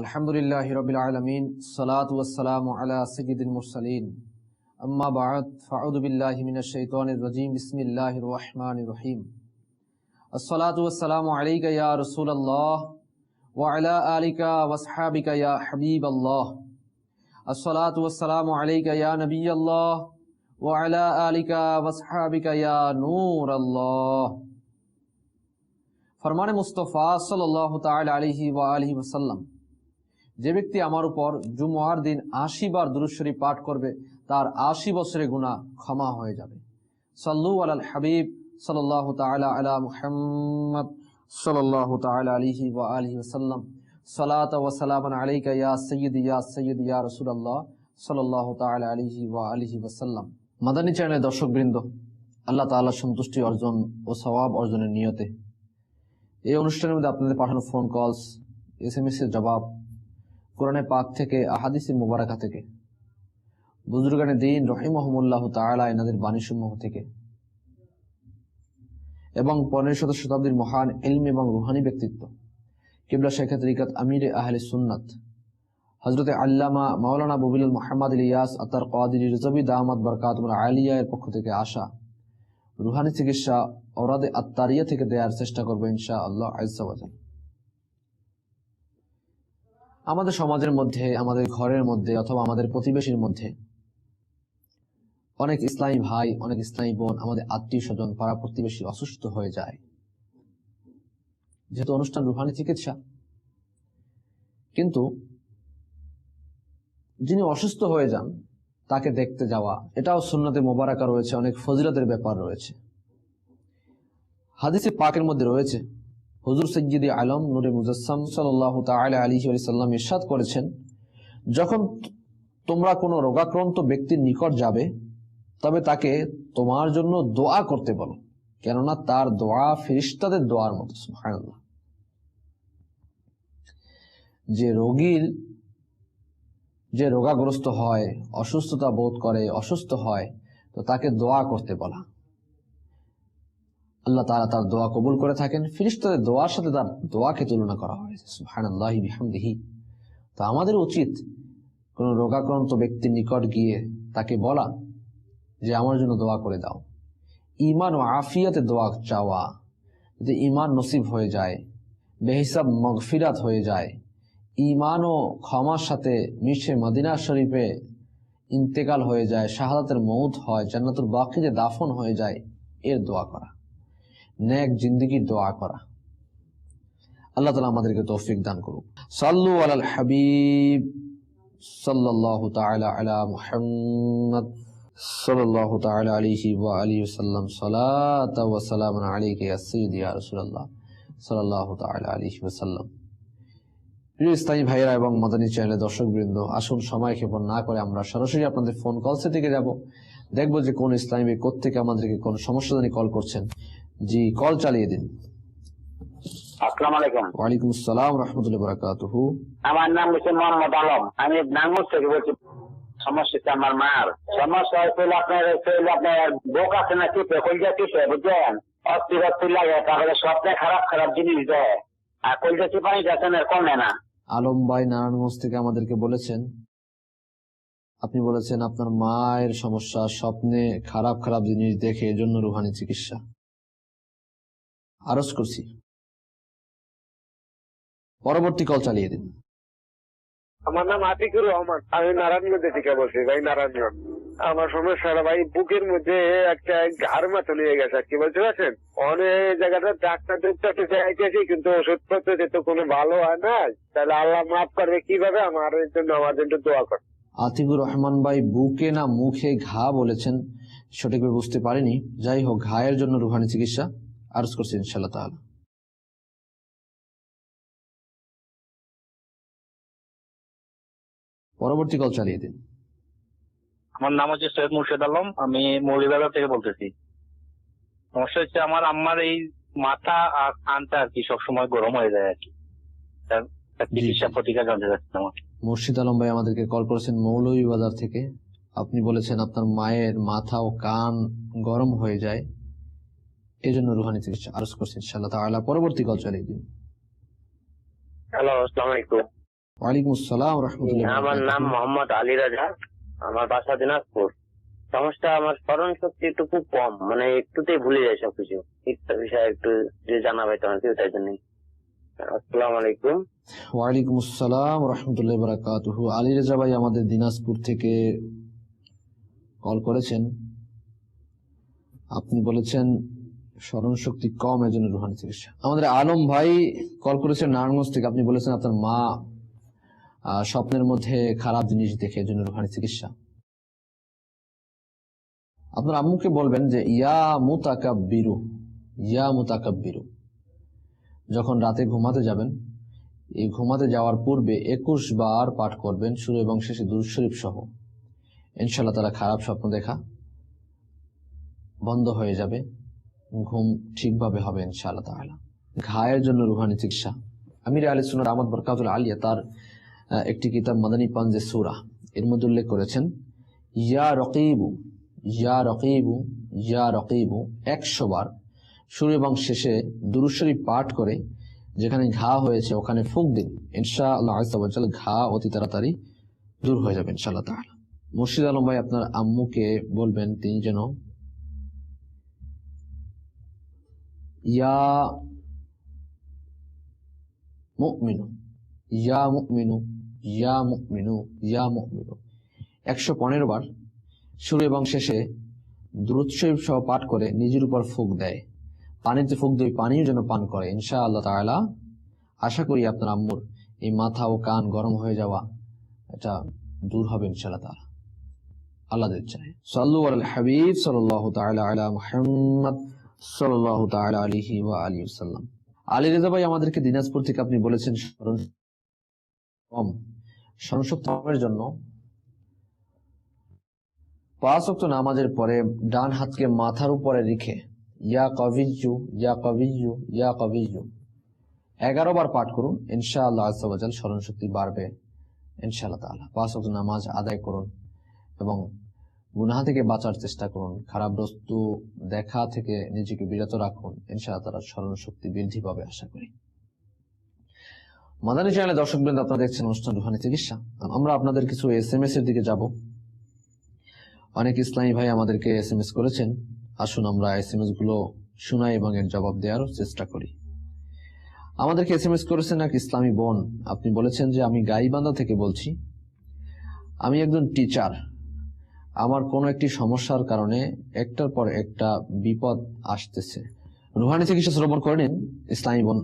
الحمد للہ رب العالمین صلاۃ والسلام علی سید المرسلین. اما بعد، فاعوذ باللہ من الشیطان الرجیم، بسم اللہ الرحمن الرحیم. الصلاۃ والسلام علیک یا رسول اللہ وعلا آلک وصحابک یا حبیب اللہ. الصلاۃ والسلام علیک یا نبی اللہ وعلا آلک وصحابک یا نور اللہ. فرمان مصطفیٰ صلی اللہ تعالی علیہ وآلہ وسلم যে ব্যক্তি আমার উপর জুমার দিন আশি বার দুরুশ্বরী পাঠ করবে, তার আশি বছরের গুণা ক্ষমা হয়ে যাবে। সাল্লু আল হাবিব সাল্লাহ তালা আলা মুহাম্মদ সাল্লাহ তালা আলিহি ওয়া আলহি ওসাল্লাম সালাত ওয়াসালাম আলাইকা ইয়া সৈয়দ ইয়া সৈয়দ ইয়া রসুল্লাহ সাল্লাহ তালা আলিহি ওয়া আলিহি ওসাল্লাম মাদানী চ্যানেলের দর্শকবৃন্দ, আল্লাহ তাআলা সন্তুষ্টি অর্জন ও সওয়াব অর্জনের নিয়তে এই অনুষ্ঠানের মধ্যে আপনাদের পাঠানো phone calls S M S এর জবাব কোরআনে পাক থেকে আহাদিসি মুবারাকা থেকে। বুজুর্গানে দিন রহিমহমুল্লাহ তাআলা এনাদের বাণীসমূহ থেকে। এবং পনেরো শত শতাব্দীর মহান এলম এবং রুহানি ব্যক্তিত্ব। কিবলা শেখ তরিকাত আমির আহলে সুন্নাত। হজরতে আল্লামা মাওলানা ববিলুল মোহাম্মদ ইলিয়াস আতার কাদির রিজবি দামাত বরকাত আলিয়া এর পক্ষ থেকে আসা। রুহানি চিকিৎসা ওরাদে আত্মারিয়া থেকে দেওয়ার চেষ্টা করব ইনশা আল্লাহ আজাল আমাদের সমাজের মধ্যে, আমাদের ঘরের মধ্যে অথবা আমাদের প্রতিবেশীর মধ্যে অনেক ইসলামী ভাই, অনেক ইসলামী বোন আমাদের আত্মীয় স্বজন পাড়া প্রতিবেশী অসুস্থ হয়ে যায়। যেহেতু অনুষ্ঠান রুহানি চিকিৎসা। কিন্তু যিনি অসুস্থ হয়ে যান, তাকে দেখতে যাওয়া, এটাও সুন্নতে মোবারকা রয়েছে, অনেক ফজিলতের ব্যাপার রয়েছে। হাদিসে পাকের মধ্যে রয়েছে হুজুর সৈয়দ আলম নুরে মুজাসম সাল্লাহ তাল আলী সাল্লাম ইরশাদ করেছেন, যখন তোমরা কোনো রোগাক্রান্ত ব্যক্তির নিকট যাবে, তবে তাকে তোমার জন্য দোয়া করতে বলো, কেননা তার দোয়া ফিরিস্তাদের দোয়ার মতো যে রোগীর, যে রোগাগ্রস্ত হয়, অসুস্থতা বোধ করে, অসুস্থ হয়, তো তাকে দোয়া করতে বলা। আল্লাহ তারা তার দোয়া কবুল করে থাকেন। ফিরিস্তাদের দোয়ার সাথে তার দোয়াকে তুলনা করা হয়েছে তো আমাদের উচিত কোন রোগাক্রান্ত ব্যক্তির নিকট গিয়ে তাকে বলা যে, আমার জন্য দোয়া করে দাও। ইমান ও আফিয়াতে দোয়া চাওয়া যদি ইমান নসিব হয়ে যায়, বেহিসাব মগফিরাত হয়ে যায় ইমান ও ক্ষমার সাথে মিশে মদিনা শরীফে ইন্তেকাল হয়ে যায়, শাহাদাতের মৌত হয়, জান্নাতুল বাকিতে দাফন হয়ে যায়, এর দোয়া করা। ন্যাক জিন্দিগির দোয়া করা। আল্লাহ তালা আমাদেরকে তৌফিক দান করুক। সাল্লু হাবিব আলা ভাইয়েরা এবং মাদানী দর্শকবৃন্দ, আসুন সময় ক্ষেপণ না করে আমরা সরাসরি আপনাদের ফোন কলসে থেকে যাব। দেখব যে কোন ইসলামী কোথেকে আমাদেরকে কোন সমস্যা জানি কল করছেন। জি কল চালিয়ে দিন। আসসালামু আলাইকুম। ওয়ালাইকুম আসসালাম রহমতুল্লাহ বরাকাতুহু। আমার নাম হচ্ছে মোহাম্মদ আলম। আমি নাঙ্গুর থেকে বলছি সমস্যা আমার মার। সমস্যা হচ্ছে আপনার আপনার বোক আছে না কলজা চিপে বুঝছেন অস্থির অস্থির লাগে স্বপ্নে খারাপ খারাপ জিনিস দেয়। আর কলজা চিপানি যাচ্ছেন আর কমে না। আলম ভাই নারায়ণগঞ্জ থেকে আমাদেরকে বলেছেন আপনি বলেছেন আপনার মায়ের সমস্যা স্বপ্নে খারাপ খারাপ জিনিস দেখে এজন্য রুহানি চিকিৎসা। আরজ করছি। পরবর্তী কল চালিয়ে দিন। আমার নাম আতিকুর রহমান। আমি নারায়ণগঞ্জ থেকে বলছি ভাই নারায়ণগঞ্জ। আমার সমস্যাটা ভাই বুকের মধ্যে একটা ঘাড় মাথা লিয়ে গেছে আর কি বলতে পারছেন? অনেক জায়গাটা ডাক্তার দেখতে চাইতেছি কিন্তু ওষুধ পত্র তো কোনো ভালো হয় না তাহলে আল্লাহ মাফ করবে কীভাবে আমার জন্য আমার জন্য দোয়া করে আতিকুর রহমান ভাই বুকে না মুখে ঘা বলেছেন সঠিকভাবে বুঝতে পারিনি। যাই হোক ঘায়ের জন্য রুহানি চিকিৎসা। আরজ করছি ইনশাল্লাহ তাহলে পরবর্তী কল চালিয়ে দিন। আমার নাম হচ্ছে সৈয়দ মুর্শেদ আলম আমি মৌলিবাজার থেকে বলতেছি। সমস্যা হচ্ছে আমার আম্মার এই মাথা আর কানটা আর কি সবসময় গরম হয়ে যায় আর কি। চিকিৎসা। প্রতিকার জানতে চাচ্ছি আমার। মুর্শিদ আলম ভাই আমাদেরকে কল করেছেন মৌলভীবাজার থেকে। আপনি বলেছেন আপনার মায়ের মাথা ও কান গরম হয়ে যায়। এই জন্য রুহানি চিকিৎসা আরজ করছি ইনশাল্লাহ তাআলা। পরবর্তী কল চালিয়ে দিন। হ্যালো আসসালামু আলাইকুম। ওয়ালাইকুম আসসালাম রহমতুল্লাহ আমার নাম মোহাম্মদ আলী রাজা। আমার বাসা দিনাজপুর। সমস্যা আমার স্মরণ শক্তি একটু খুব কম। মানে একটুতেই ভুলে যায় সবকিছু। একটা বিষয় একটু যদি জানাবে তোমার কি ওটার জন্য আসসালামু আলাইকুম। ওয়ালাইকুম আসসালাম রহমতুল্লাহ বারাকাতুহ। আলী রেজা ভাই আমাদের দিনাজপুর থেকে কল করেছেন। আপনি বলেছেন স্মরণ শক্তি কম এজন্য রুহানি চিকিৎসা। আমাদের আলম ভাই কল করেছেন নারায়ণগঞ্জ থেকে। আপনি বলেছেন আপনার মা স্বপ্নের মধ্যে খারাপ জিনিস দেখে এজন্য রুহানি চিকিৎসা। আপনার আম্মুকে বলবেন যে, ইয়া মুতাকাব্বিরু ইয়া মুতাকাব্বিরু। যখন রাতে ঘুমাতে যাবেন, এই ঘুমাতে যাওয়ার পূর্বে একুশ বার পাঠ করবেন শুরু এবং শেষে দুরূদ শরীফ সহ। ইনশাল্লাহ তারা খারাপ স্বপ্ন দেখা বন্ধ হয়ে যাবে। ঘুম ঠিকভাবে হবে ইনশাআল্লাহ তাআলা। ঘায়ের জন্য রুহানি চিকিৎসা। আমির আলী সুনার আহমদ বরকাতুল আলিয়া তার একটি কিতাব মাদানী পাঞ্জে সুরা, এর মধ্যে উল্লেখ করেছেন, ইয়া রকিবু ইয়া রকিবু ইয়া রকিবু, একশো বার শুরু এবং শেষে দুরূদ শরীফ পাঠ করে, যেখানে ঘা হয়েছে, ওখানে ফুক দিন। ইনশা আল্লাহ আজাল ঘা অতি তাড়াতাড়ি দূর হয়ে যাবে ইনশাআল্লাহ তাআলা। মুর্শিদ আলম ভাই, আপনার আম্মুকে বলবেন, তিনি যেন ইয়া মুমিনু ইয়া মুমিনু ইয়া মুমিনু ইয়া মুমিনু একশো পনেরো বার শুরু এবং শেষে দ্রুত সহ পাঠ করে নিজের উপর ফুক দেয়। পানিতে ফুক দিয়ে পানিও যেন পান করে। ইনশা আল্লাহ তাআলা, আশা করি আপনার আম্মুর এই মাথা ও কান গরম হয়ে যাওয়া এটা দূর হবে ইনশাআল্লাহ তাআলা। আল্লাহ চাই সাল্লু আল হাবিব সাল্লাল্লাহু তাআলা আলা মুহাম্মদ। নামাজের পরে ডান হাতকে মাথার উপরে রেখে, ইয়া কবিজু ইয়া কবিজু ইয়া কবিজু এগারো বার পাঠ করুন ইনশা আল্লাহ আজাল স্মরণ শক্তি বাড়বে, ইনশাআল্লাহ পাঁচ ওয়াক্ত নামাজ আদায় করুন এবং গুনাহা থেকে বাঁচার চেষ্টা করুন, খারাপ বস্তু দেখা থেকে নিজেকে বিরত রাখুন। ইনশাআল্লাহ তাআলা স্মরণ শক্তি বৃদ্ধি পাবে, আশা করি। মাদানী চ্যানেলে দর্শক বৃন্দ, আপনারা দেখছেন অনুষ্ঠান রুহানি চিকিৎসা। আমরা আপনাদের কিছু এস এম এস এর দিকে যাব। অনেক ইসলামী ভাই আমাদেরকে এস এম এস করেছেন। আসুন আমরা এস এম এসগুলো শোনাই এবং এর জবাব দেওয়ারও চেষ্টা করি। আমাদেরকে এস এম এস করেছেন এক ইসলামী বোন। আপনি বলেছেন যে, আমি গাইবান্ধা থেকে বলছি। আমি একজন টিচার আমার কোনো একটি সমস্যার কারণে একটার পর একটা বিপদ আসতেছে। রুহানি চিকিৎসা শ্রবণ করে নিন, ইসলামী বোন।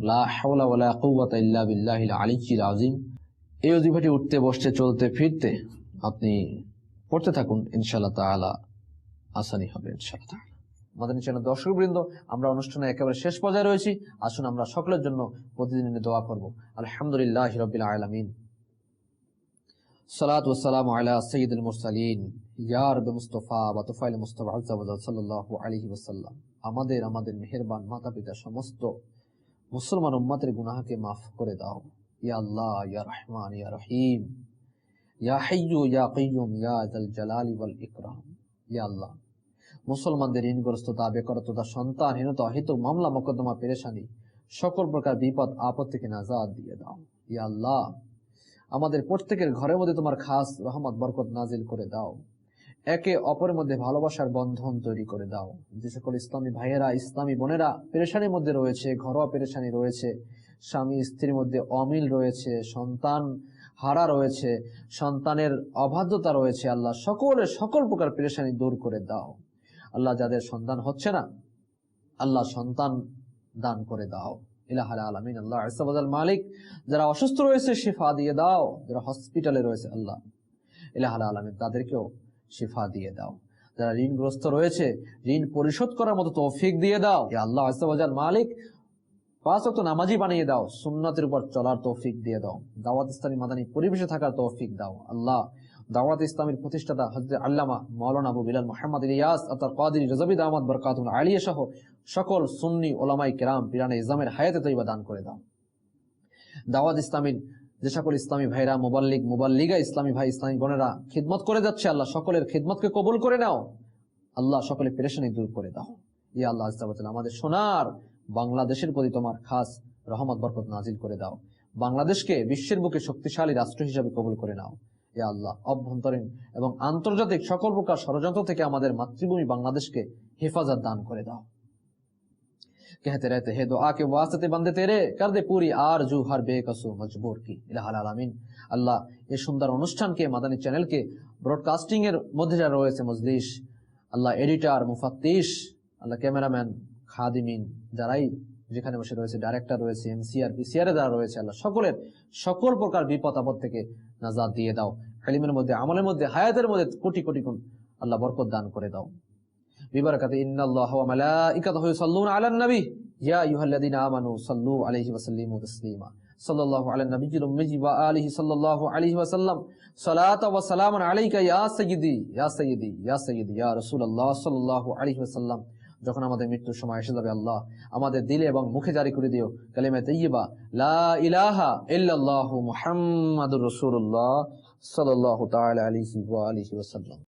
আযীম। এই অজিফাটি উঠতে, বসতে, চলতে, ফিরতে আপনি পড়তে থাকুন, ইনশাআল্লাহ তাআলা আসানি হবে, ইনশাআল্লাহ তাআলা। মাদানী চ্যানেল দর্শক বৃন্দ আমরা অনুষ্ঠানে একেবারে শেষ পর্যায়ে রয়েছি। আসুন আমরা সকলের জন্য প্রতিদিন দোয়া করব। আলহামদুলিল্লাহ রাব্বিল আলামিন। সালাত ওয়াসসালামু আলা সাইয়্যিদিল মুরসালিন। ইয়া রাব্বি মুস্তাফা ওয়া তুফাইল মুস্তাফা আযজা ওয়া জাল সাল্লাল্লাহু আমাদের আমাদের মেহেরবান মাতা-পিতা সমস্ত মুসলমান উম্মতের গুনাহকে মাফ করে দাও। ইয়া আল্লাহ, ইয়া রহমান, ইয়া রহিম। ইয়া হাইয়্যু, ইয়া ইয়া যাল জালালি ওয়াল ইকরাম। ইয়া আল্লাহ, মুসলমানদের মামলা মোকদ্দমা পেরেশানি সকল প্রকার বিপদ আপদ থেকে নাজাদ দিয়ে দাও। ইয়া আল্লাহ আমাদের প্রত্যেকের ঘরের মধ্যে তোমার খাস রহমত, বরকত নাজিল করে দাও। একে অপরের মধ্যে ভালোবাসার বন্ধন তৈরি করে দাও। যে সকল ইসলামী ভাইয়েরা, ইসলামী বোনেরা পেরেশানির মধ্যে রয়েছে, ঘরোয়া পেরেশানি রয়েছে, স্বামী স্ত্রীর মধ্যে অমিল রয়েছে, সন্তান হারা রয়েছে, সন্তানের অবাধ্যতা রয়েছে, আল্লাহ সকলের সকল প্রকার পেরেশানি দূর করে দাও। আল্লাহ যাদের সন্তান হচ্ছে না, আল্লাহ সন্তান দান করে দাও। আলমিন, আল্লাহ মালিক, যারা অসুস্থ রয়েছে শিফা দিয়ে দাও, যারা হসপিটালে রয়েছে, আল্লাহ ইলাহাল আলমিন তাদেরকেও শিফা দিয়ে দাও। যারা ঋণগ্রস্ত রয়েছে, ঋণ পরিশোধ করার মতো তৌফিক দিয়ে দাও। আল্লাহ মালিক, পাঁচ নামাজি বানিয়ে দাও, সুন্নাতের উপর চলার তৌফিক দিয়ে দাও। দাওয়াত ইসলামী মাদানী পরিবেশে থাকার তৌফিক দাও, আল্লাহ। দাওয়াত ইসলামের প্রতিষ্ঠাতা হজরত আল্লামা মৌলানা আবু বিলাল মোহাম্মদ ইলিয়াস আতার কাদির রজাবিদ আহমদ বরকাতুল আলিয়া সহ সকল সুন্নি ওলামাই কেরাম পিরানে ইসলামের হায়াতে তৈবা দান করে দাও। দাওয়াত ইসলামীর যে সকল ইসলামী ভাইরা, মোবাল্লিক, মোবাল্লিগা ইসলামী ভাই, ইসলামী বোনেরা খিদমত করে যাচ্ছে, আল্লাহ সকলের খিদমতকে কবুল করে নাও। আল্লাহ সকলের পেরেশানি দূর করে দাও। ইয়া আল্লাহ আস্তাবাদ আমাদের সোনার বাংলাদেশের প্রতি তোমার খাস রহমত, বরকত নাজিল করে দাও। বাংলাদেশকে বিশ্বের বুকে শক্তিশালী রাষ্ট্র হিসেবে কবুল করে নাও। এ আল্লাহ, অভ্যন্তরীণ এবং আন্তর্জাতিক সকল প্রকার ষড়যন্ত্র থেকে আমাদের মাতৃভূমি বাংলাদেশকে হেফাজত দান করে দাও। कहते रहते हैं दुआ के वास्ते बंदे तेरे कर दे पूरी आरजू हर बेकसू मजबूर की ইলাহাল আলামিন আল্লাহ এই সুন্দর অনুষ্ঠানকে মাদানী চ্যানেলকে ব্রডকাস্টিং এর মধ্যে যারা রয়েছে মজলিস আল্লাহ এডিটর মুফাত্তিশ আল্লাহ ক্যামেরাম্যান খাদিমিন যারাই যেখানে বসে রয়েছে ডাইরেক্টর রয়েছে এমসিআর পিসিআর যারা রয়েছে আল্লাহ সকলের সকল প্রকার বিপদ আপদ থেকে নাজাদ দিয়ে দাও কালিমের মধ্যে আমলের মধ্যে হায়াতের মধ্যে কোটি কোটি গুণ আল্লাহ বরকত দান করে দাও ببركة إن الله وملائكته يصلون على النبي يا أيها الذين آمنوا صلوا عليه وسلموا تسليما صلى الله على النبي الأمي وآله صلى الله عليه وسلم صلاة وسلام عليك يا سيدي يا سيدي يا سيدي يا رسول الله صلى الله عليه وسلم যখন আমাদের মৃত্যুর সময় এসে যাবে আল্লাহ আমাদের দিলে এবং মুখে জারি করে দিও কালিমা তৈয়বা লা ইলাহা ইল্লাল্লাহু মুহাম্মাদুর রাসূলুল্লাহ সাল্লাল্লাহু তাআলা আলাইহি ওয়া আলিহি ওয়াসাল্লাম